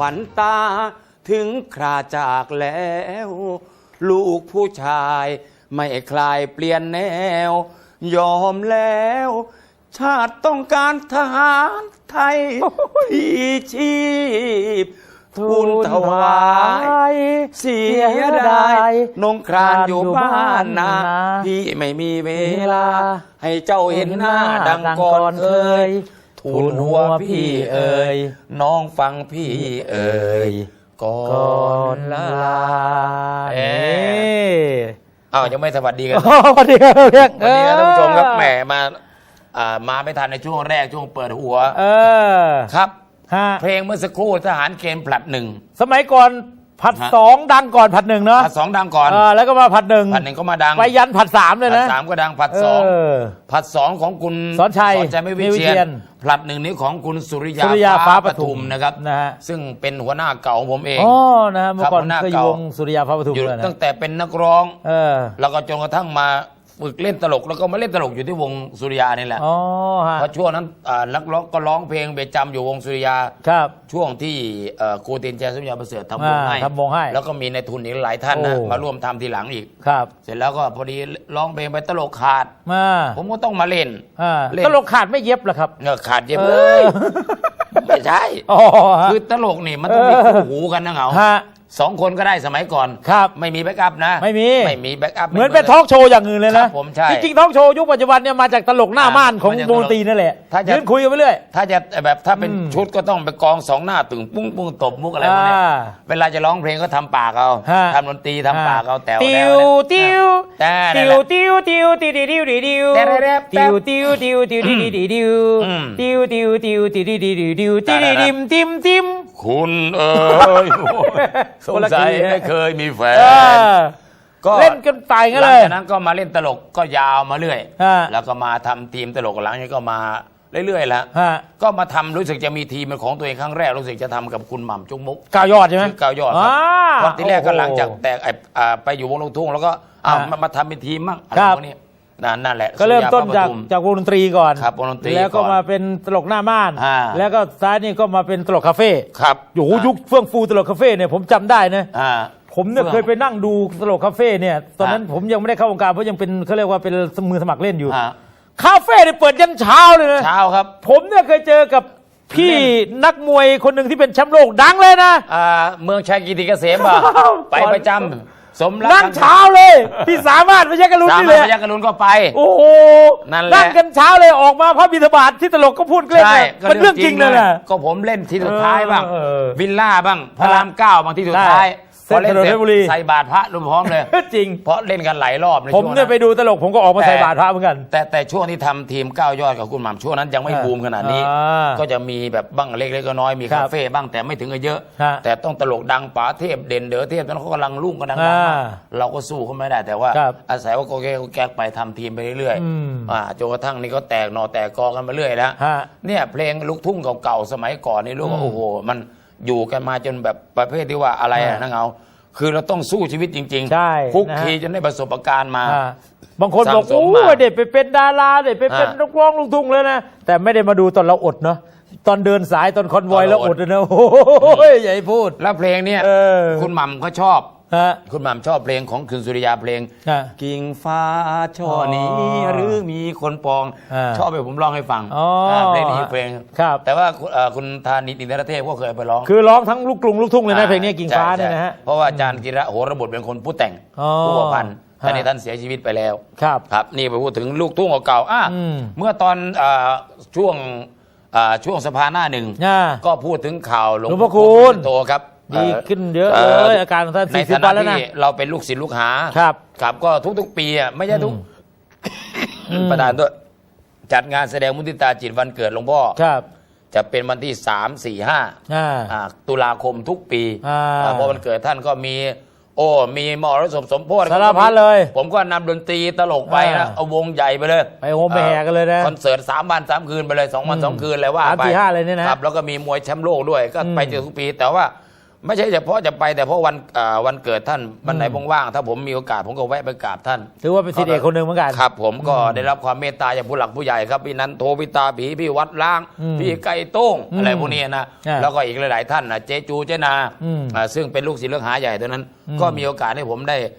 วัญตา ถึงคราจากแล้ว ลูกผู้ชาย ไม่คลายเปลี่ยนแนว ยอมแล้ว ชาติต้องการทหารไทยพี่ชีพทูลถวายเสียดายนงครานอยู่บ้านนาพี่ไม่มีเวลา ให้เจ้าเห็นหน้าดังก่อนเคย ทูลหัวพี่เอ่ยน้องฟังพี่เอ่ยก่อก่อนนลาลาเอ๊นี่อ้าวยังไม่สวัสดีกันสวัสดีครับเรียกสวัสดีครับท่านผู้ชมครับแหมมาอ่ามาไม่ทันในช่วงแรกช่วงเปิดหัว เออครับฮะเพลงเมื่อสักครู่ทหารเกณฑ์ผลัดหนึ่งสมัยก่อน ผัดฮะ สองดังก่อนผัดหนึ่งเนาะผัดสองดังก่อนเออแล้วก็มาผัดหนึ่งผัดหนึ่งก็มาดังไปยันผัดสามเลยผัดนะสามก็ดังผัดสองเออ ผัดสองของคุณสอนชัยสอนชัยไม่วิไม่วิเชีเชียยนรผลัดหนึ่งนี้ของคุณสุริยาสุริยาฟ้าปทุมนะครับนะฮะ ซึ่งเป็นหัวหน้าเก่าของผมเอง อ๋อนะฮะเมื่อก่อนครับหัวหน้าเคยอยู่เก่า วงสุริยาฟ้าปทุมอยู่เลยนะตั้งแต่เป็นนักร้อง เออ แล้วก็จนกระทั่งมา ฝึกเล่นตลกแล้วก็มาเล่นตลกอยู่ที่วงสุริยานี่แหละอ๋อฮะเพราะช่วงนั้นอ่านักร้องก็ร้องเพลงไปจำอยู่วงสุริยา ครับ ช่วงที่เอ่อครูตินแจสุริยาประเสริฐทำวงอ่าให้ทำวงให้แล้วก็มีในทุนอีกหลายท่านนะโอ้ มาร่วมทำทีหลังอีก ครับเสร็จแล้วก็พอดีร้องเพลงไปตลกขาด มาผมก็ต้องมาเล่น อ่าเล่น ตลกขาดไม่เย็บเหรอครับ เงาขาดเย็บเอเลอยไม่ใช่ อ๋อฮะ คือตลกนี่มันต้องมีเออคู่หูกันนะเหงา ฮะ สองคนก็ได้สมัยก่อนครับไม่มีแบ็กอัพนะไม่มี ไม่มีแบ็กอัพเหมือนเป็นทอล์กโชว์อย่างอื่นเลยครันะบผมใช่จริงๆทอล์กโชว์ยุคปัจจุบันเนี่ยมาจากตลกหน้าม่านของมาจากวงดนตรีนั่นแหละถ้าจะยืนคุยกันไปเรื่อยถ้าจะแบบถ้าเป็นอืมชุดก็ต้องไปกองสองหน้าตึงปุ้งปุ้งตบมุกอะไรพวกเนี้ยอ่าเวลาจะร้องเพลงก็ทำปากเอาฮะทำดนตรีทำปากเอาแต๋วติแต๋ววติวแต่นั่ตินวแหละติวติวติวติวติวติวแต่แต่แต่ติวติวติวติวติวติวติวอืมติวติวติวติวติวติวติวติวแต่แต่ติมติมติม คุณเอ๋ยสงคนละสัยคีย์ไม่เคยมีแฟเอนอก็เล่นกันไปงั้นหเลลังย จากนั้นก็มาเล่นตลกก็ยาวมาเรื่อย ฮะ แล้วก็มาทำทีมตลกหลังจากนี้ก็มาเรื่อยๆแล้วฮะก็มาทำรู้สึกจะมีทีมเป็นของตัวเองครั้งแรกรู้สึกจะทำกับคุณหม่ำจุกมุกก้าวยอดใช่ไหมชื่อก้าวยอดครับอ่าวันที่แรกก็หลังจากโอ้โหแตกไอ้อ่าไปอยู่วงลูกทุ่งแล้วก็อ้าวฮะมามาทำเป็นทีมมั่งอะไรครับ พวกนี้ นั่นนั่นแหละก็เริ่มต้นจากสุริยาพระปทุมจากวงดนตรีก่อนครับวงดนตรีแล้วก็ก่อนมาเป็นตลกหน้าม่านอ่าแล้วก็ซ้ายนี่ก็มาเป็นตลกคาเฟ่ครับโอ้โหยุคเฟื่องฟูตลกคาเฟ่เนี่ยผมจำได้นะอ่าผมเนี่ยเฟื่องเคยไปนั่งดูตลกคาเฟ่เนี่ยตอนนั้นฮะผมยังไม่ได้เข้าวงการเพราะยังเป็นเขาเรียกว่าเป็นมือสมัครเล่นอยู่อ่าคาเฟ่เนี่ยเปิดยันเช้าเลยนะเช้าครับ ผมเนี่ยเคยเจอกับพี่เล่นักมวยคนหนึ่งที่เป็นแชมป์โลกดังเลยนะอ่าเมืองชัยกิติเกษมป่ะอ้าวไปประจำ สมรักนั่งเช้าเลย พี่สามารถไม่ใช่กระลุนสานี่มารเลถยพยัคฆ์กรุณก็ไป โอ้โหนั่นแหละ งกันเช้าเลยออกมาพระบิณฑบาตที่ตลกก็พูดเล่นใช่นะมันเรื่องจริงเลยนะก็ผมเล่นที่สุดท้ายบ้างเออเออวิลล่าบ้างพระรามเก้าบางที่สุดท้าย ได้ พอเล่นเส้นถนนเสร็เพชรบุรีจใส่บาตรพระรวมพร้อมเลย จริง เพราะเล่นกันหลายรอบในผมช่วงเนี่ยไปนั้นดูตลกผมก็ออกมาใส่บาตรพระเหมือนกัน แต่แต่ช่วงที่ทำทีมก้าวยอดกับคุณหม่ำช่วงนั้นยังไม่อ่าบูมขนาดนี้ อ่าก็จะมีแบบบ้างเล็กๆก็น้อยมีครัคาบเฟ่บ้างแต่ไม่ถึงกับเยอะ ฮะแต่ต้องตลกดังป๋าเทพเด่นเด๋อเทพตอนนั้นเขากำลังรุ่งกำลังดังมากอ่าเราก็สู้เขาไม่ได้แต่ว่า ครับอาศัยว่าโกแกโกแกกไปทำทีมไปเรื่อยอืม ๆอ่าจนกระทั่งนี่ก็แตกหนอแตกกอกันมาเรื่อยแล้ว ฮะ เนี่ยเพลงลูกทุ่งเก่าๆสมัยก่อนนี่รู้ว่าอืมโอ้โห มัน อยู่กันมาจนแบบประเภทที่ว่าอะไรอะอ่านะเงาคือเราต้องสู้ชีวิตจริงใช่คุกนะฮะ คีจนได้ประสบการณ์มา อ่าบางคนบอกสั่งสมโอ้มาเด็ดไปเป็นดาราเด็ดไปเป็นอ่านักร้องลุงทุ่งเลยนะ แต่ไม่ได้มาดูตอนเราอดเนาะตอนเดินสายตอนคอนวอยตอนเราเราออดดเลยนะโอ้ยอย่าให้พูด แล้วเพลงเนี่ยเออ คุณหม่ำเขาชอบ ฮะ คุณหม่ำชอบเพลงของคุณสุริยาเพลง ฮะกิ่งฟ้าช่อนี้อ๋อหรือมีคนปอง อ่าชอบไปผมร้องให้ฟังอ๋ออ่าเพลงนี้อีกเพลงครับ แต่ว่าคุณเอ่อคุณธานิตินทรเทพก็เคยไปร้องคือร้องทั้งลูกกรุงลูกทุ่งเลยนะเพลงนี้กิ่งฟ้าใช่เนี่ยนะฮะ ใช่เพราะว่าอาจารย์กิระโหระบทเป็นคนผู้แต่งอ๋อผู้ประพันธ์ฮะท่านนี้ท่านเสียชีวิตไปแล้ว ครับ ครับนี่ไปพูดถึงลูกทุ่งเก่าๆอะอืม เมื่อตอนเอ่อช่วงเอ่อช่วงสภาหน้าหนึ่ง อ่า ก็พูดถึงข่าวหลวงหลวงพ่อคูณ โตครับ ดีขึ้นเยอะเเลยอาการของท่านในสี่สิบฐาวันนะแล้วนะ ที่เราเป็นลูกศิษย์ลูกหาครับครับก็ทุกๆปีอะไม่ใช่ทุก อืม ประธานด้วยจัดงานแสดงมุทิตาจิตวันเกิดหลวงพ่อ ครับจะเป็นวันที่3 4 5อ่า อ่าตุลาคมทุกปีอ่าอ่าเพราะวันเกิดท่านก็มี โอ้ มีมรสพสมโพธิสารพัดเลยผมก็นำดนตรีตลกไปนะอ่าเอาวงใหญ่ไปเลยไปโฮมไปแห่กันเลยนะคอนเสิร์ตสามวันสามคืนไปเลยสองวันอืมสองคืนเลยว่าสามไปสี่ห้าเลยเนี่ยนะครับแล้วก็มีมวยแชมป์โลกด้วยก็อืมไปเจอทุกปี แต่ว่า ไม่ใช่เฉพาะจะไปแต่เพราะวันเอ่อวันเกิดท่านวันไหนอืมว่างๆถ้าผมมีโอกาสผมก็แวะไปกราบท่าน ถือว่าเป็นศิษย์เอกคนหนึ่งเหมือนกัน ครับ ผมก็ได้รับความเมตตาจากผู้หลักผู้ใหญ่ครับพี่นันโทพี่ตาผีพี่วัดล้าง อืมพี่ไก่โต้งอืมอะไรพวกนี้นะอ่าแล้วก็อีกหลาย ๆ ท่านนะเจจูเจนาอืมอ่าซึ่งเป็นลูกศิษย์ลูกหาใหญ่ตัวนั้น อืม ก็มีโอกาสให้ผมได้อ่า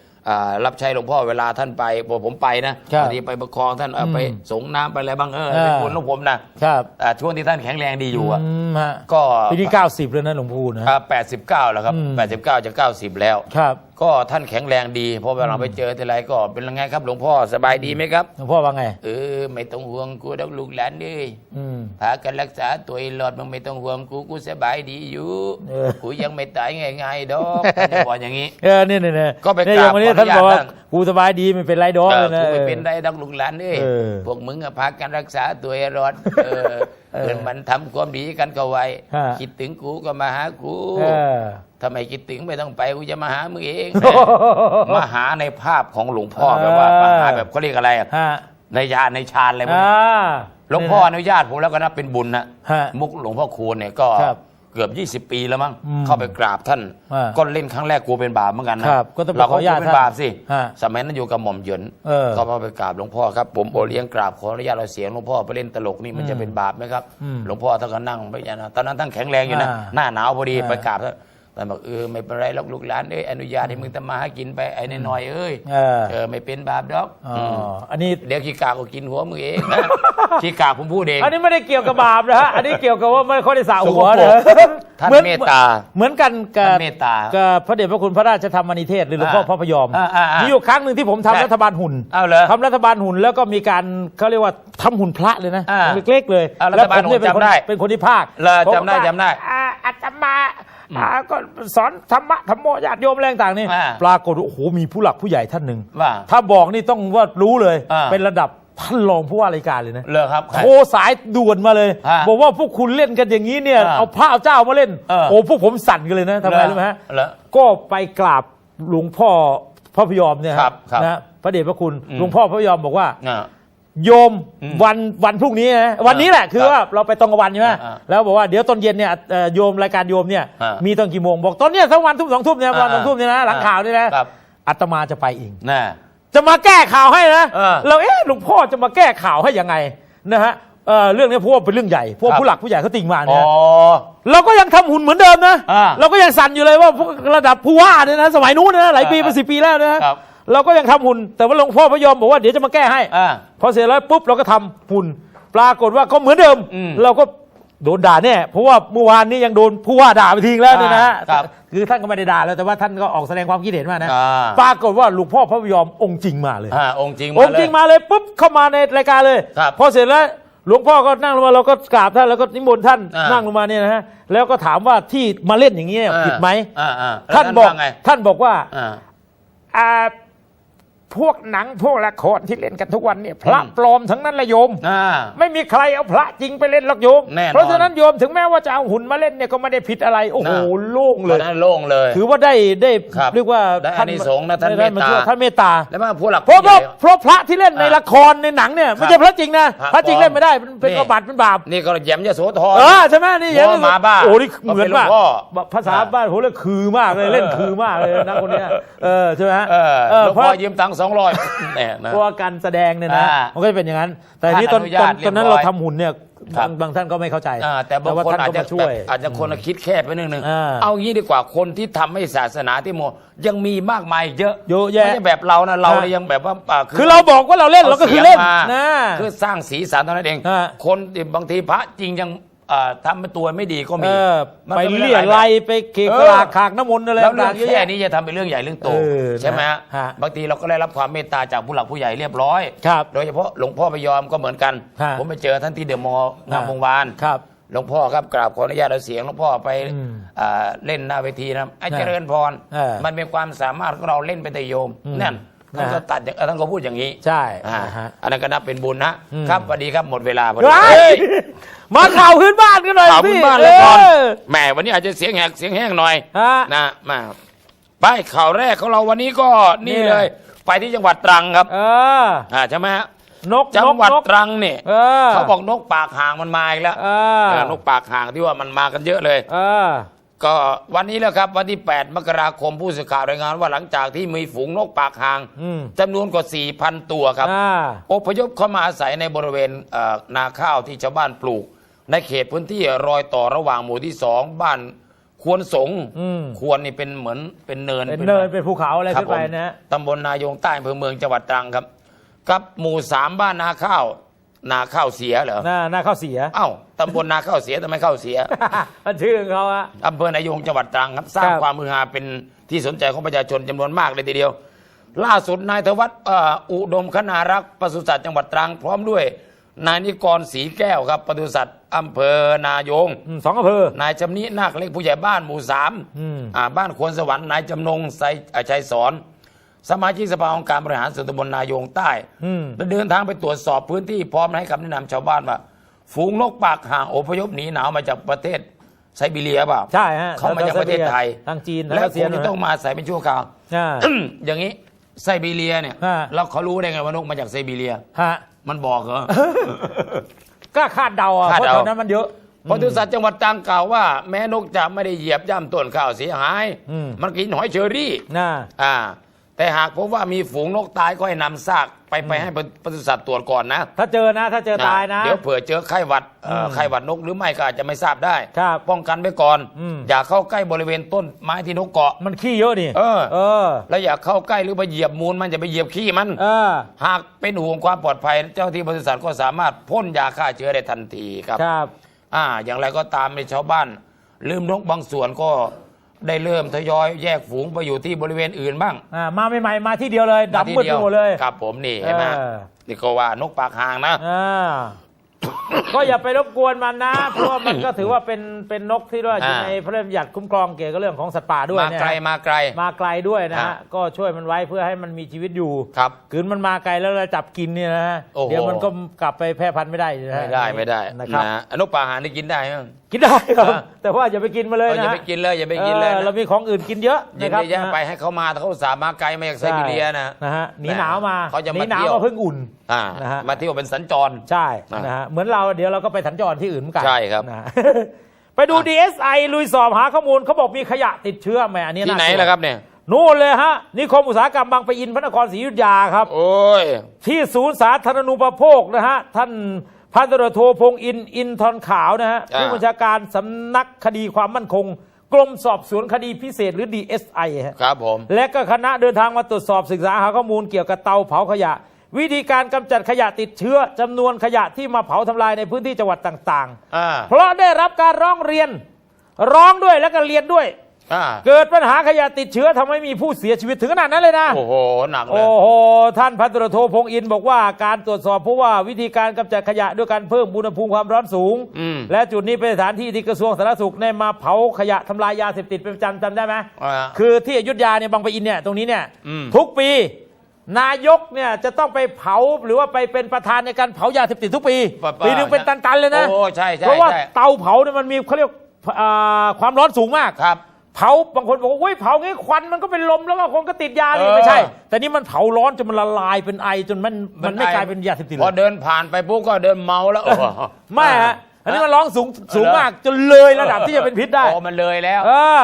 รับใช้หลวงพ่อเวลาท่านไปพอผมไปนะครับบางทีไปประคองท่านเอาอืมไปสงน้ำไปอะไรบ้างเอออ่าเป็นคนของผมนะครับอ่าช่วงที่ท่านแข็งแรงดีอยู่อะมฮะก็ ปีที่90เลยนะหลวงปู่นะ แปดสิบเก้าแล้วครับอืม แปดสิบเก้าจะเก้าสิบแล้ว ครับ ก็ท่านแข็งแรงดีพอเวลาไปเจอทีไรก็เป็นยังไงครับ หลวงพ่อสบายดีไหมครับ หลวงพ่อว่าไง เออ ไม่ต้องห่วงกูดอกลูกหลานเอ้ยอืม พากันรักษาตัวให้รอดมึงไม่ต้องห่วงกูกูสบายดีอยู่ เออ กูยังไม่ตายง่ายๆดอกท่านจะบอกอย่างนี้ เออเนี่ยเนี่ยเนี่ยก็ไปเนี่ยกราบอย่างวันนี้ขออนุท่านญาตบอกว่าท่านกูสบายดีไม่เป็นไรดอกเอเลอยนะ กูไม่เป็นไรดอกลูกหลานเอ้ยเออ พวกมึงอะพากันรักษาตัวให้รอดเออ เออเพื่อนมันทำความดีกันก็ไว้ฮะคิดถึงกูก็มาหากูเออทำไมคิดถึงไม่ต้องไปกูจะมาหามึงเองมาหาในภาพของหลวงพ่อแบบว่าเออมาหาแบบเขาเรียกอะไรอะฮะในญาณในฌานอะไรพวกอ่านี้หลวงพ่ออนุญาตผมแล้วก็นับเป็นบุญนะฮะมุกหลวงพ่อคูณเนี่ยก็ครับ เกือบ 20 ปีแล้วมั้งอืมเข้าไปกราบท่านอ่าก็เล่นครั้งแรกกลัวเป็นบาปเหมือนกันนะครับก็ต้องไปเราขออนุญาตกลัวเป็นบาปสิฮะสมัยนั้นอยู่กับหม่อมเหยินเออก็ไปกราบหลวงพ่อครับผมโอเลี้ยงกราบขออนุญาตเราเสียงหลวงพ่อไปเล่นตลกนี่มันจะเป็นบาปไหมครับอืมหลวงพ่อท่านก็นั่งไปอย่างนั้นตอนนั้นท่านแข็งแรงอยู่นะอ่าหน้าหนาวพอดีอ่าไปกราบท่าน แต่บอกเออไม่เป็นไรหรอกลูกหลานเอ้ยอนุญาตให้มึงทำมาหากินไปไอ้น้อยๆเอ้ยเออเออไม่เป็นบาปดอกอ๋อมอันนี้เดี๋ยวขี้กากก็กินหัวมึงเองนะขี้กากผมพูดเองอันนี้ไม่ได้เกี่ยวกับบาปนะฮะอันนี้เกี่ยวกับว่าไม่ค่อยได้สระหัวสกปรนะกท่านหอนเมตตาเหมือนกันกับท่านเมตตากับพระเดชพระคุณพระราชธรรมนิเทศหรือหลวงพ่ออ่าพระพยอมอ่าอ่าอ่ามีมีอยู่ครั้งหนึ่งที่ผมทำใช่รัฐบาลหุ่นเอาเหรอทำรัฐบาลหุ่นแล้วก็มีการเขาเรียกว่าทำหุ่นพระเลยนะอ่าเล็กๆเลยอ่ารัแล้วฐบาลผมเนี่ยหุ่นเป็นคนจำได้เป็นคนที่ภาคเหรอผมจำได้ก็จำได้อ่าอาตมา อ่าก็สอนธรรมะธรรมโมญาติโยมอะไรต่างๆนี่อ่าปรากฏว่าโอ้โหมีผู้หลักผู้ใหญ่ท่านหนึ่งว่าถ้าบอกนี่ต้องว่ารู้เลย อ่า เป็นระดับท่านรองผู้ว่าราชการเลยนะ เลอครับใครโทรสายด่วนมาเลย ฮะบอกว่าพวกคุณเล่นกันอย่างนี้เนี่ย อ่าเอาพระเอาเจ้ามาเล่น เออ โอ้พวกผมสั่นกันเลยนะทำไมรู้ไหมฮะ เหรอ ก็ไปกราบหลวงพ่อพระพยอมเนี่ยครับครับนะพระเดชพระคุณอืม หลวงพ่อพระพยอมบอกว่า อ่า โยมอืมวันวันพรุ่งนี้นะวันนี้แหละคือครับว่าเราไปตรงกับวันใช่ไหมอ่าแล้วบอกว่าเดี๋ยวตอนเย็นเนี่ยเอ่อโยมรายการโยมเนี่ยอ่ามีมีตอนกี่โมงบอกตอนเนี้ยทั้งวันทุ่มสองทุ่มเนี่ยวันสองอ่าทุ่มเนี่ยนะหลังอ่าข่าวเนี่ยนะครับ อาตมาจะไปเอง น่ะ จะมาแก้ข่าวให้นะเออเราเอ๊ะหลวงพ่อจะมาแก้ข่าวให้ยังไงนะฮะเอ่อเรื่องนี้เพราะว่าเป็นเรื่องใหญ่เพราะว่าครับ ผู้หลักผู้ใหญ่เขาติ่งมาอ๋เนี่อยเราก็ยังทำหุ่นเหมือนเดิมนะอ่าเราก็ยังสั่นอยู่เลยว่าพวกระดับผู้ว่าเนี่ยนะสมัยนู้นนะหลายปีอ่าเป็นสิปีแล้วนะครับ เราก็ยังทำหุ่น แต่ว่าหลวงพ่อพระยอมบอกว่าเดี๋ยวจะมาแก้ให้อ่า พอเสร็จแล้วปุ๊บเราก็ทำหุ่น ปรากฏว่าก็เหมือนเดิม อืมเราก็โดนด่าแน่เพราะว่าเมื่อวานนี้ยังโดนผู้ว่าด่าไปทิ้งแล้วเนี่ยนะฮะครับ คือท่านก็ไม่ได้ด่าแล้วแต่ว่าท่านก็ออกแสดงความคิดเห็นมานะอ่าปรากฏว่าหลวงพ่อพระพยอมองค์จริงมาเลย อ่าองค์จริงอมางค์เลจริยงมาเลยปุ๊บเข้ามาในรายการเลยครับพอเสร็จแล้วหลวงพ่อก็นั่งลงมาเราก็กราบท่านแล้วก็นิมนต์ท่านอ่านั่ นั่งลงมาเนี่ยนะฮะแล้วก็ถามว่าที่มาเล่นอย่างนี้เนี่ยอ่าผิดไหมอ่าอ่าแล้วท่านบอกว่ไงท่านบอกว่าอ่า อ่า พวกหนังพวกละครที่เล่นกันทุกวันเนี่ยพระอืมปลอมทั้งนั้นละโยมอ่าไม่มีใครเอาพระจริงไปเล่นหรอกโยมแน่นอนเพราะฉะนั้นโยมถึงแม้ว่าจะเอาหุ่นมาเล่นเนี่ยก็ไม่ได้ผิดอะไร โอ้โหน่ะโล่งตเลอนยนั้นโล่งเลย ถือว่าได้ได้ครับเรียกว่าได้อานิสงส์นะท่านได้เมตตาช่วยท่านเมตตาแล้วมาผู้หลักเพราะผู้ใหว่าญ่เพราะพระที่เล่นในอะละครในหนังเนี่ยไม่ครัใช่บพระจริงนะพระพระจริงปลอมเล่นไม่ได้มันเป็นนี่อาบัติเป็นบาปนี่ก็แยมยโสธรเออใช่ไหมนี่อย่างพ่อหมาบ้าโอ้นี่เหมือนก็เป็นหลวมากงพ่อภาษาบ้านผมเรียกคือมากเลยเล่นคือมากเลยนะคนเนี้ยเออใช่ไหมฮะเออเออหลวงเพราะพ่อยืมตังค์สองร้อยเนี่ยนะ เพราะว่าการแสดงเนี่ยนะอ่ามันก็จะเป็นอย่างนั้น แต่ทีนี้ตอนท่านอนุญาตตอนตอนนั้นเรียบร้เราอยทำหุ่นเนี่ยครับ บางบางท่านก็ไม่เข้าใจอ่าแต่บางว่าคนท่านอาจก็จะมาช่วยแบบอาจจะคนละคิดแคบไปนิดนึงอ่าเอางี้ดีกว่าคนที่ทำให้ศาสนาที่โมยังมีมากมายเยอะเยอะแยะไม่ใช่แบบเรานะเราเนี่ยฮะยังแบบว่าอ่คือเราบอกว่าเราเล่นเราก็คือเล่นสียงมานะ คือสร้างสีสันเท่านั้นเองฮะคนที่บางทีพระจริงยัง อ่าทำเป็นตัวไม่ดีก็เอมีอมันไปก็มีเลี่ยหลายแบบไรไปเกะเออกลากขากน้ำมนต์อะไรแล้วเรื่อต่างงๆเยอะแค่แยะนี้จะทำเป็นเรื่องใหญ่เรื่องโตเออใช่ไหมฮะฮะบางทีเราก็ได้รับความเมตตาจากผู้หลักผู้ใหญ่เรียบร้อย ครับโดยเฉพาะหลวงพ่อพยอมก็เหมือนกัน ฮะ ผมไปเจอท่านที่เดอะมอลล์งามวงวาน ครับ หลวงพ่อครับกราบขออนุญาตเอาเสียงหลวงพ่อไปอืมอ่าเล่นหน้าเวทีนะไอ้เออเจริญพร เออมันเป็นความสามารถของเราเล่นไปแต่โยมอืมนั่น ท่านก็นะตัดอย่างเอ่อท่านก็พูดอย่างนี้ใช่อ่านะฮะ อันนั้นก็นับเป็นบุญนะอืม ครับสวัสดีครับหมดเวลาพอดีเฮ้ยเฮ้ยมาข่าวพื้นบ้านกันหน่อยข่าวพี่พื้นบ้านเลยก่อนเออแหมวันนี้อาจจะเสียงแหกเสียงแห้งหน่อย ฮะ นะมาไปข่าวแรกของเราวันนี้ก็นี่เนี่ย เลย ไปที่จังหวัดตรังครับเออ อ่าใช่ไหมฮะนกจังนกหวัดนกตรังเนี่ยเออเขาบอกนกปากห่างมันมาอีกแล้วเออเออนกปากห่างที่ว่ามันมากันเยอะเลย เออ ก็วันนี้แหละครับวันที่ 8 มกราคมผู้สื่อข่าวรายงานว่าหลังจากที่มีฝูงนกปากหางอืมจำนวนกว่า 4,000 ตัวครับอ่าอพยพเข้ามาอาศัยในบริเวณเอ่อนาข้าวที่ชาวบ้านปลูก ในเขตพื้นที่รอยต่อระหว่างหมู่ที่สองบ้านควรสงอืมควรนี่เป็นเหมือนเป็นเนินเป็นเนินเป็นภูเขาอะไรครัขึ้บนไปผมนะฮะตำบลนายงใต้อำเภอเมืองจังหวัดตรังครับ กับหมู่สามบ้านนาข้าว นาข้าวเสียเหรอหน้าหน้าข้าวเสีย เอ้าตำบลนาข้าวเสียทำไมข้าวเสียมันชื่อของเขาอะอำเภอนายงจังหวัดตรังครับ สร้างครับความมือฮาเป็นที่สนใจของประชาชนจำนวนมากเลยทีเดียว ล่าสุดนายธวัฒน์เอ่ออุดมคณารักษ์ปศุสัตว์จังหวัดตรังพร้อมด้วยนายนิกรศรีแก้วครับปศุสัตว์อำเภอนายงอืมสองอำเภอนายจำนินาคเล็กผู้ใหญ่บ้านหมู่สามอืมอ่าบ้านควรสวรรค์นายจำนงไซอ่าชัยสอน สมาชิกสภาองค์การบริหารส่วนตำบลนายงใต้อืม และเดินทางไปตรวจสอบพื้นที่พร้อมให้คำแนะนำชาวบ้านว่า ฝูงนกปากห่างอพยพหนีหนาวมาจากประเทศไซบีเรียเปล่า ใช่ฮะเขามาจากประเทศไทย ทางจีนแล้วรัสคเซียงจะต้องมาอาศัยเป็นชั่วคราวอ่าอย่างนี้ไซบีเรียเนี่ยฮะแล้วเขารู้ได้ไงว่านกมาจากไซบีเรีย ฮะ มันบอกเหรอก็คาดเดาอะคาดเพราะเดา แถวนั้นมันเยอะ ปศุสัตว์จังหวัดตรังกล่าวว่าแม้นกจะไม่ได้เหยียบย่ำต้นข้าวเสียหาย อืม มันกินหอยเชอรี่ น่า อ่า แต่หากพบว่ามีฝูงนกตายก็ให้นำซากไปไปให้ปศุสัตว์ตรวจก่อนนะถ้าเจอนะ ถ้าเจอตายนะ เดี๋ยวเผื่อเจอไข้หวัดเอ่ออมไข้หวัดนกหรือไม่ก็อาจจะไม่ทราบได้ครับ ป้องกันไว้ก่อนอืมอย่าเข้าใกล้บริเวณต้นไม้ที่นกเกาะ มันขี้เยอะนี่เออ เออ แล้วอย่าเข้าใกล้หรือไปเหยียบมูลมันอย่าไปเหยียบขี้มัน เออ หากเป็นห่วงความปลอดภัยเจ้าที่บริษัทก็สามารถพ่นยาฆ่าเชื้อได้ทันทีครับ ครับ อ่า อย่างไรก็ตามในชาวบ้าน ลืมนกบางส่วนก็ ได้เริ่มทยอยแยกฝูงไปอยู่ที่บริเวณอื่นบ้างอ่ามาใหม่ๆมาที่เดียวเลยดับาทีมืดดีไปวหมดเลยครับผมนี่เห็นไหมเออนี่ก็ว่านกปากหางนะ อ่า ก็อย่าไปรบกวนมันนะ เพราะว่ามันก็ถือว่าเป็นเป็นนกที่ว่าอยู่อ่าในพระราชบัญญัติคุ้มครองเกี่ยวกับเรื่องของสัตว์ป่าด้วยมาเนี่ยไกลฮะมาไกล มาไกลด้วยนะฮะอ่าก็ช่วยมันไว้เพื่อให้มันมีชีวิตอยู่ครับคืนมันมาไกลแล้วเราจับกินเนี่ยนะฮะโอ้โห เดี๋ยวมันก็กลับไปแพร่พันธุ์ไม่ได้นะฮะไม่ได้ไม่ได้นะครับ นะนกปากหางนี่กินได้ไหม กินได้ครับ อ่า แต่ว่าอย่าไปกินมาเลยเออนะอย่าฮะไปกินเลยอย่าไปกินเลยออนะเรามีของอื่นกินเยอะยินะนครับดีแย่ไปให้เขามาเขาอุตสาห์มาไกลมาจากไซบีเรียนะ นะฮะหนีหนาวมาเขาจะหนีมาหนาวเที่ยว มาเพิ่งอุ่น อ่านะฮะ มาเที่ยวเป็นสัญจร ใช่อ่านนะฮะเหมือนเราเดี๋ยวเราก็ไปสัญจรที่อื่นเหมือนกันใช่ครับนะฮะไปดู DSI ลุยสอบหาข้อมูลเขาบอกมีขยะติดเชื้อแหมอันนี้ที่ไหนากลัวล่ะครับเนี่ยนู่นเลยฮะนิคมอุตสาหกรรมบางปะอินพระนครศรีอยุธยาครับ โอ้ยที่ศูนย์สาธารณูปโภคนะฮะท่านพันตำรวจโทพงศ์อินอินทรขาวนะฮะอ่าผู้บัญชาการสำนักคดีความมั่นคง กรมสอบสวนคดีพิเศษหรือ DSI ฮะครับผม และก็คณะเดินทางมาตรวจสอบศึกษาหาข้อมูลเกี่ยวกับเตาเผาขยะ วิธีการกำจัดขยะติดเชื้อจำนวนขยะที่มาเผาทำลายในพื้นที่จังหวัดต่างอ่าๆเพราะได้รับการร้องเรียน ร้องด้วยแล้วก็เรียนด้วย อ่าเกิดปัญหาขยะติดเชื้อทำให้มีผู้เสียชีวิตถึงขนาดนั้นเลยนะ โอ้โหหนักเลย โอ้โห ท่านพันตรวจโทพงศ์อินบอกว่าการตรวจสอบเพราะว่าวิธีการกำจัดขยะด้วยการเพิ่มอุณหภูมิความร้อนสูง อืม และจุดนี้เป็นสถานที่ที่กระทรวงสาธารณสุขได้มาเผาขยะทำลายยาเสพติดเป็นประจำจำได้ไหม อ่า คือที่อยุธยาเนี่ยบางปะอินเนี่ยตรงนี้เนี่ยอืม ทุกปี นายกเนี่ยจะต้องไปเผาหรือว่าไปเป็นประธานในการเผายาเสพติดทุกปีป่ะๆปีหนึงเป็นตัน ๆ เลยนะโอ้ใช่ใช่เพราะว่าใช่ เตาเผาเนี่ยมันมีเขาเรียกอ่าความร้อนสูงมาก ครับ เผาบางคนบอกว่าเฮ้ยเผางี้ควันมันก็เป็นลมแล้วก็คงก็ติดยานี่เออ ไม่ใช่ แต่นี่มันเผาร้อนจนมันละลายเป็นไอจนมันมันไม่ไอกลายเป็นยาเสพติดพเลอยเดินผ่านไปปุ๊บก็เดินเมาแล้วโอ้โห ไม่ฮะอันนี้มันร้องสูงสูงมากจนเลยระดับที่จะเป็นพิษได้ โอ้มันเลยแล้ว เออ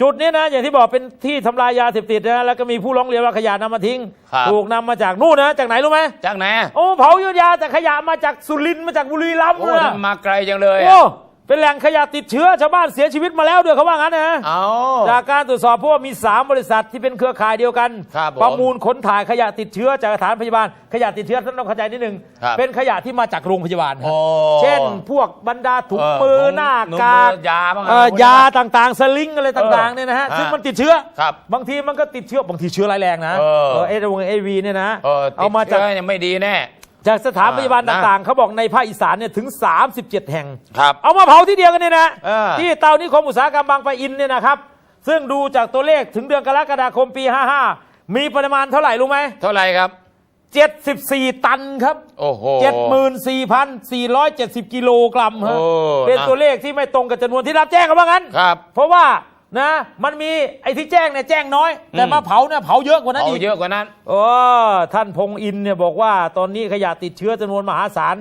จุดนี้นะ อย่างที่บอกเป็นที่ทำลายยาเสพติดนะแล้วก็มีผู้ร้องเรียนว่าขยะนำมาทิ้ง ครับ ถูกนำมาจากนู่นนะจากไหนรู้ไหมจากไหนโอ้เผาอยุธยาแต่ขยะมาจากสุรินทร์มาจากบุรีรัมย์โอ้เลยทำมาไกลจังเลยโอ้อะ เป็นแหล่งขยะติดเชื้อชาวบ้านเสียชีวิตมาแล้วด้วยเขาว่างั้นนะเอา จากการตรวจสอบเพราะว่ามี 3 บริษัทที่เป็นเครือข่ายเดียวกัน ครับผมประมูลขนถ่ายขยะติดเชื้อจากสถานพยาบาล ขยะติดเชื้อท่านต้องเข้าใจนิดนึง ครับ เป็นขยะที่มาจากโรงพยาบาลโอ้ เช่นพวกบรรดาถุงเออมือถุงหน้าถุงกากมือยาบ้างอะไรเอ่อพวกนี้ยาต่างๆ สลิงอะไรต่างๆเออเนี่ยนะฮะฮะซึ่งมันติดเชื้อ ครับบางทีมันก็ติดเชื้อบางทีเชื้อร้ายแรงนะเออ เอวงเอวีเนี่ยนะเออติดเอามาจากเชื้อยังไม่ดีแน่ จากสถานพยาบาลอ่านะต่างๆ เขาบอกในภาคอีสานเนี่ยถึง 37 แห่ง ครับ เอามาเผาที่เดียวกันเนี่ยนะ เออ ที่เตานิคมอุตสาหกรรมบางปะอินเนี่ยนะครับ ซึ่งดูจากตัวเลขถึงเดือนกรกฎาคมปี 55 มีปริมาณเท่าไหร่รู้ไหม เท่าไหร่ครับ 74 ตันครับ โอ้โห 74,470 กิโลกรัมฮะโอ้เป็นนะ ตัวเลขที่ไม่ตรงกับจำนวนที่รับแจ้งกันว่างั้น ครับ เพราะว่า นะมันมีไอ้ที่แจ้งเนี่ยแจ้งน้อย แต่อืมมาเผาเนี่ยเผาเยอะกว่านั้นเอาอีกเยอะกว่านั้นโอ้ท่านพงอินเนี่ยบอกว่าตอนนี้ขยะติดเชื้อจำนวนมหาศาล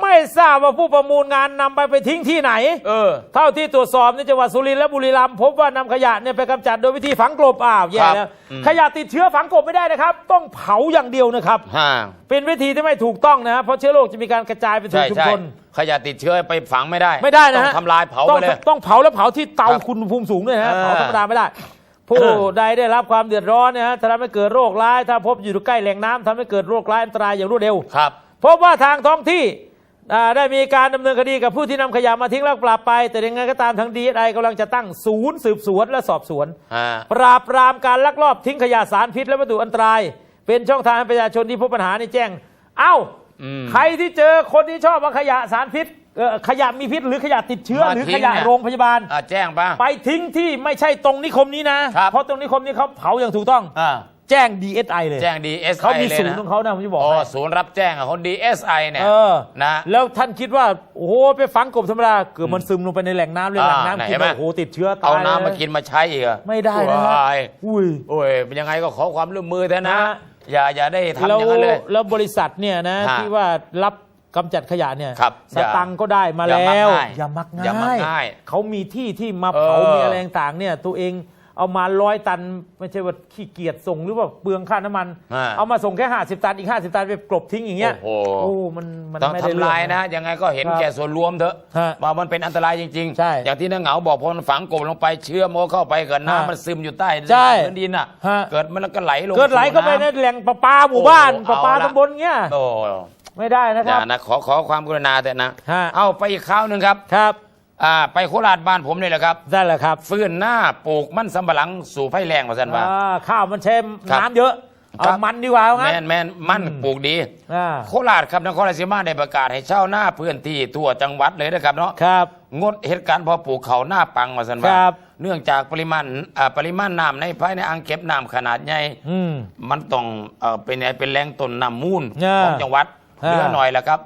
ไม่ทราบว่าผู้ประมูลงานนำไปไปทิ้งที่ไหน เออ เท่าที่ตรวจสอบในจังหวัดสุรินทร์และบุรีรัมย์พบว่านำขยะเนี่ยไปกำจัดโดยวิธีฝังกลบอ้าวแย่ครับแล้วอืม ขยะติดเชื้อฝังกลบไม่ได้นะครับ ต้องเผาอย่างเดียวนะครับ ฮ่าเป็นวิธีที่ไม่ถูกต้องนะเพราะเชื้อโรคจะมีการกระจายไปสู่ใช่ชุมใช่ชน ขยะติดเชื้อไปฝังไม่ได้ไม่ได้นะต้อฮะงทำลายเผาต้ไปองเลย ต้องเผาแล้วเผาที่เตาครับคุณภูมิสูงด้วยนะฮะเออเผาธรรมดาไม่ได้ ผู้ ใดได้รับความเดือดร้อนเนี่ยฮะถ้าทำให้เกิดโรคร้าย ถ้าพบอยู่ใกล้แหล่งน้ำทำให้เกิดโรคร้ายอันตรายอย่างรวดเร็ว ครับ พบว่าทางท้องที่อ่า ได้มีการดำเนินคดีกับผู้ที่นำขยะมาทิ้งแล้วปราบไป แต่ยังไงก็ตามทางดีไอกำลังจะตั้งศูนย์สืบสวนและสอบสวนอ่าปราบปรามการลักลอบทิ้งขยะสารพิษและวัตถุอันตราย เป็นช่องทางให้ประชาชนที่พบปัญหานี่แจ้ง เอ้าอืมใครที่เจอคนที่ชอบว่าขยะสารพิษเอ่อขยะมีพิษหรือขยะติดเชื้อมาหรือทิ้ขงยะเนี่ยโรงพยาบาลอ่าแจ้งป่ะไปทิ้งที่ไม่ใช่ตรงนิคมนี้นะครับเพราะตรงนิคมนี้เขาเผาอย่างถูกต้องอ่า แจ้ง DSI เลยแจ้ง DSI เขามีเลยศูนย์นะของเขานะผมจะบอกอ๋อให้ศูนย์รับแจ้งอะคน DSI เนี่ยเออนะแล้วท่านคิดว่า โอ้โหไปฝังกบธรรมดาเกิดมันซึมลงไปในแหล่งน้ำเลยอ่าแหล่งไหนน้ำคิดเห็นไหมว่าโอ้โหติดเชื้อตายเอาน้ำมาเลยกินมาใช้อีกเหรอไม่ได้นะฮะว้ายอุ้ยโอ้ยเป็นยังไงก็ขอความร่วมมือเถอะนะฮะอย่าอย่าได้ทำแล้วอย่างนั้นเลยแล้วบริษัทเนี่ยนะฮะที่ว่ารับกำจัดขยะเนี่ยครับสตังค์ก็ได้มาอย่าแล้วมักง่ายอย่ามักอย่ามักง่ายง่ายเขามีที่ที่มาเผาเออมีอะไรต่างๆเนี่ยตัวเอง เอามาร้อยตันไม่ใช่ว่าขี้เกียจส่งหรือว่าเปลืองค่าน้ำมัน อ่า เอามาส่งแค่50ตันอีก50ตันไปกลบทิ้งอย่างเงี้ยโอ้โหโอ้มันมันต้องไม่ได้ทำลายเรื่องนะยังไงก็เห็นครับแก่ส่วนรวมเถอะฮะว่ามันเป็นอันตรายจริงใช่อย่างที่นางเหงาบอกพอมันฝังกบลงไปเชื้อโมเข้าไปเกิดฮะน้ำมันซึมอยู่ใต้ใช่พื้นดินอะ ฮะ เกิดมันก็ไหลลงเกิดไหลเข้าไปในสู่แหล่งประปาหมู่บ้านโอ้โหประปาเอาละ ตำบลเงี้ยโอ้ไม่ได้นะอครัย่าบ นะขอขอความกรุณาเถอะนะ ฮะ เอาไปอีกคราวหนึ่งครับ ครับ อ่าไปโคราชบ้านผมนี่แหละครับได้แหละครับฟื้นหน้าปลูกมันสำปะหลังสู่ไฟแรงมาสันว่า อ่าข้าวมันเช่มครับน้ำเยอะเอาครับมันดีกว่าเอางั้แมนน แมนมันอืมปลูกดี อ่าโคราชครับนครราชสีมาได้ประกาศให้เช่าวหน้าพื้นที่ทั่วจังหวัดเลยนะครับเนาะครับ งดเหตุการณ์พอปลูกเขาหน้าปังมาสันว่าครับ เนื่องจากปริมาณอ่าปริมาณน้ำในภายในอ่างเก็บน้ำขนาดใหญ่ อืม มันต้องเอ่อเป็นไงเป็นแรงต้นน้ำมูลอ่าของจังหวัดอ่า เหลือหน่อยแล้วครับ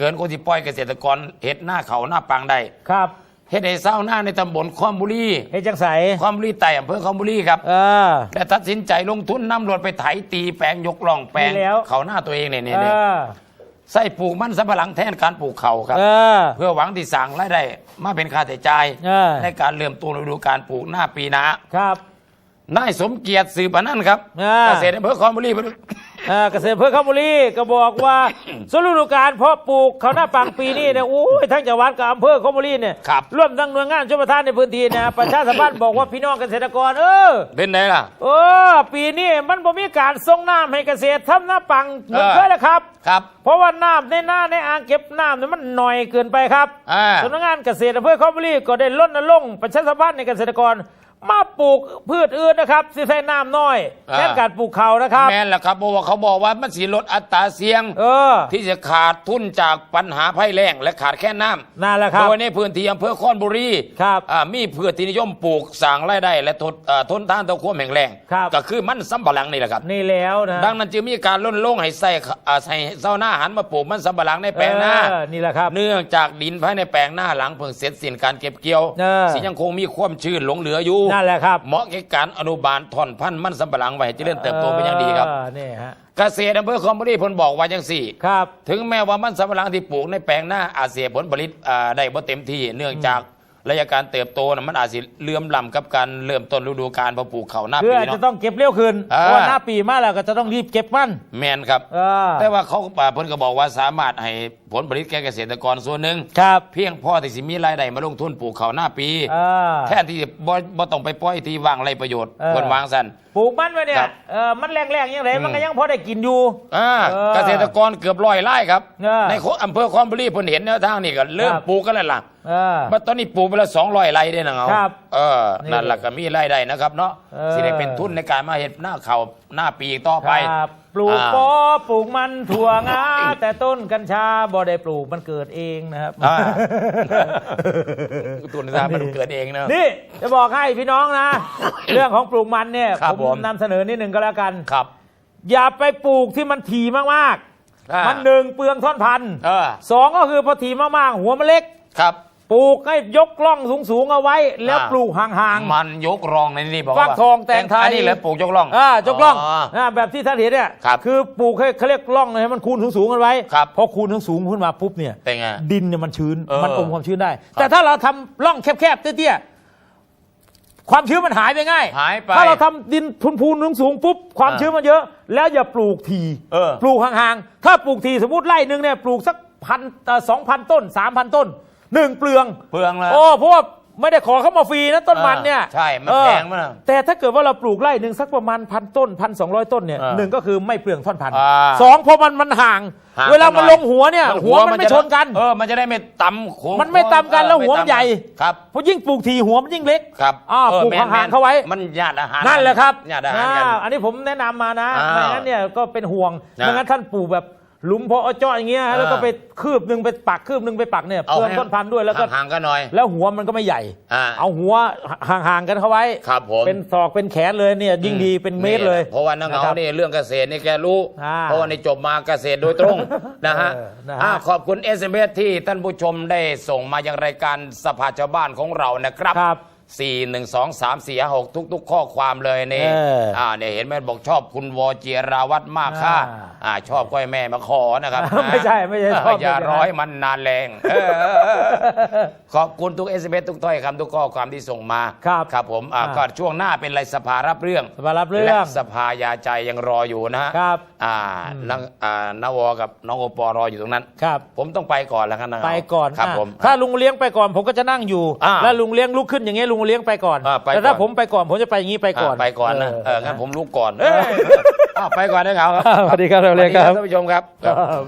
เกินคนที่ปล่อยเกษตรกรเฮ็ดหน้าเขาหน้าปังได้ครับเฮ็ดให้เศร้าหน้าในตำบลคอมบุรีเฮ้ยจังใสคอมบุรีใต้อำเภอคอมบุรีครับเออและตัดสินใจลงทุนนำรถไปไถตีแปลงยกล่องแปลงดีแล้วเขาหน้าตัวเองเนี่ยเนี่ยเอเนี่ยอใส่ปลูกมันสำปะหลังแทนการปลูกเขาครับเออเพื่อหวังที่สั่งรายได้มาเป็นค่าใช้จ่ายเออในการเริ่มต้นฤดูการปลูกหน้าปีหน้าครับนายสมเกียรติสืบอนันต์ครับอ่าเกษตรอำเภอคอนบุรี เออเกษตรเพื่อข้าวบุรีก็บอกว่าสฤดูการเพาะปลูกข้าวหน้าปังปีนี้เนี่ยโอ้ยทั้งจังหวัดกับอำเภอข้าวบุรีเนี่ยครับร่วมทั้งหน่วยงานชมประทานในพื้นที่นะประชาสัมพันธ์บอกว่าพี่น้องเกษตรกรเออ เป็นไงล่ะ เออปีนี้มันบ่มีการส่งน้ำให้เกษตรทำหน้าปังเหมือนเออ เคยแล้วครับ ครับเพราะว่าน้ำในหน้าในอ่างเก็บน้ำเนี่ยมันหน่อยเกินไปครับอ่า สำนักงานเกษตรอำเภอคอมบุรีก็ได้ลดนลงค์ประชาสัมพันธ์ในเกษตรกร มาปลูกพืชอื่นนะครับที่ใช้น้ำน้อยอ่า แทนการปลูกเขาวนะครับ แม่นแหละครับเพราะว่าเขาบอกว่ามันสีลดอัตราเสี่ยง เออที่จะขาดทุนจากปัญหาภัยแล้งและขาดแค่น้ำนั่นแหละครับ โดยในพื้นที่อำเภอคอนบุรีครับอ่ามีพืชที่นิยมปลูกสร้างรายได้และทนอ่าทนทานต่อความแห้งแล้งครับ ก็คือมันสำปะหลังนี่แหละครับ นี่แล้วนะ ดังนั้นจึงมีการล้นลงให้ใส่อ่าใส่เส้าหน้าหันมาปลูกมันสำปะหลังในแปลงหน้า เออนี่แหละครับ เนื่องจากดินภายในแปลงหน้าหลังเพิ่งเสร็จสิ้นการเก็บเกี่ยว เออสิยังคงมีความชื้นหลงเหลืออยู่นั่นแหละครับ เหมาะแก่การอนุบาลท่อนพันธุ์มันสำปะหลังไว้ให้เจริญเติบโตเป็นอย่างดีครับ เออนี่ฮะ เกษตรอำเภอคอมบุรีเพนบอกว่าจังสี่ ครับ ถึงแม้ว่ามันสำปะหลังที่ปลูกในแปลงหน้าอาจเสียผลผลิตอ่าได้บ่เต็มที่เนื่องจากระยะการเติบโตนะมันอาจสิเลื่อมล้ำกับการเริ่มต้นฤดูกาลพอปลูกเขาวหน้าคือปีอาจจะเนาะ ต้องเก็บเร็วขึ้นอ่าเพราะว่าหน้าปีมาแล้วก็จะต้องรีบเก็บมัน แมนครับ เออแต่ว่าเขาป่าเพิ่นก็บอกว่าสามารถให้ ผลผลิตแก่เกษตรกรส่วนหนึ่งครับ เพียงพอที่สิมีรายได้มาลงทุนปลูกเขาวหน้าปีเออแทนที่จะบ่บ่ต้องไปปล่อยที่ว่างไรประโยชน์เออเพิ่นวางสั่นปลูกมันไว้เนี่ครัยบ เออมันแรงๆยังไงอืมมันก็ยังพอได้กินอยู่ อ่าเออเกษตรกรเกือบร้อยไร่ครับเออในโคอำเภอคอนบุรีเพิ่นเห็นแนวทางนี่ก็เริ่มครับ ปลูกกันแล้วล่ะเออบัดตอนนี้ปลูกไปแล้ว200ไร่ได้นะเอาครับเออนี่นั่นล่ะก็มีรายได้นะครับเนาะเออสิได้เป็นทุนในการมาเฮ็ดหน้าข้าวหน้าปีต่อไป ครับ ปลูกอ่าปอปลูกมันถั่วงาแต่ต้นกัญชาบ่ได้ปลูกมันเกิดเองนะครับ อ่า ตัวนี้มันเกิดเองเนอะ นี่จะบอกให้พี่น้องนะ เรื่องของปลูกมันเนี่ยครับผมผมนำเสนอนิดหนึ่งก็แล้วกัน ครับ อย่าไปปลูกที่มันถี่มากอ่าๆมันหนึ่งเปลืองท่อนพันธุ์เออ สองก็คือพอถี่มากๆ หัวมันเล็ก ครับ ปลูกให้ยกล่องสูงๆเอาไว้ แล้วอ่า ปลูกห่างๆมันยกรองในนี่บอกฟักทองแตงไทยอันนี้เลยปลูกยกร่องอ่ายกล่องอ๋ออ่าแบบที่ท่านเห็นเนี่ยครับอปลูกให้เขาเรียกล่องให้มันคูณสูงๆกันไว้ครับ พอคูณสูงๆขึ้นมาปุ๊บเนี่ย เป็นไง ดินเนี่ยมันชื้น เออมันอมความชื้นได้แต่ถ้าเราทำร่องแคบๆเตี้ยๆความชื้นมันหายไปง่ายหายไปถ้าเราทำดินพูนๆสูงๆปุ๊บความอ่าชื้นมันเยอะ แล้วอย่าปลูกทีเออปลูกห่างๆถ้าปลูกทีสมมติไร่หนึ่งเนี่ยปลูกสักพันสองพันต้นสามพันต้น หนึ่งเปลืองเปลืองเลยโอ้เพราะว่าไม่ได้ขอเข้ามาฟรีนะต้นมันเนี่ยอ่าใช่มันเออแพงมากแต่ถ้าเกิดว่าเราปลูกไร่หนึ่งสักประมาณพันต้นพันสองร้อยต้นเนี่ยอ่าหนึ่งก็คือไม่เปลืองท่อนพันธุ์อ่าสองพอมันมันห่างห่างเวลามันกันหน่อยลงหัวเนี่ย หัวมันไม่จะชนกัน เออมันจะได้ไม่ต่ำหัวมันไม่ต่ำกันแล้วหัวมันใหญ่ครับเพราะยิ่งปลูกทีหัวมันยิ่งเล็กครับอ่าออปลูกแม่นห่างๆแม่นเข้าไว้มันญาติอาหารนั่นแหละครับญาติอาหารกันอ่าอันนี้ผมแนะนำมานะอ้าวไม่งั้นเนี่ยก็เป็นห่วงนะไม่งั้นท่านปลูกแบบ หลุมเพาะเจาะอย่างเงี้ยเออแล้วก็ไปคืบหนึ่งไปปักคืบหนึ่งไปปักเนี่ยเปลืองให้ต้นพันธุ์ด้วยแล้วก็ห่างๆกันหน่อย แล้วหัวมันก็ไม่ใหญ่อ่าเอาหัวห่างๆกันเข้าไว้ครับผมเป็นศอกเป็นแขนเลยเนี่ยยิ่งดีเป็นเมตรเลย เพราะว่านังนะเงาครับนี่เรื่องเกษตรนี่แกรู้อ่าเพราะว่าในจบมาเกษตรโดยตรงนะฮะเออนะฮะอ่าขอบคุณ SMS ที่ท่านผู้ชมได้ส่งมายังรายการสภาชาวบ้านของเรานะครับ ครับ4 1 2 3 4 5 6ทุก ๆ ข้อความเลยนี่เอออ่อ่าเนี่ยเห็นไหมบอกชอบคุณวอเจียราวัตรมากค่ะอ่าอ่าชอบก้อยแม่มาขอนะครับ ไม่ใช่ไม่ใช่ชอบอย่าแบบนั้น ร้อยมันนานแรงเออขอบคุณทุก SMS ทุกถ้อยคำทุกข้อความที่ส่งมาครับครับผมอ่าอ่าก็ช่วงหน้าเป็นไรสภารับเรื่องสภารับเรื่องและสภายาใจยังรออยู่นะฮะครับอ่านังอ่านวกับน้องโอปอรออยู่ตรงนั้น ครับ ผมต้องไปก่อนแล้วครับนะไปก่อนครับอะผม ถ้าลุงเลี้ยงไปก่อนผมก็จะนั่งอยู่ อ่า แล้วลุงเลี้ยงลุกขึ้นอย่างเงี้ยลุงเลี้ยงไปก่อน อ่าไปแต่ถ้าผมไปก่อนผมจะไปอย่างนี้ไปก่อน ไปก่อนนะเอองั้นผมรู้ก่อนเอ้ยอ้าวไปก่อนนะครับสวัสดีครับเราเลี้ยงครับ ท่านผู้ชมครับ ครับ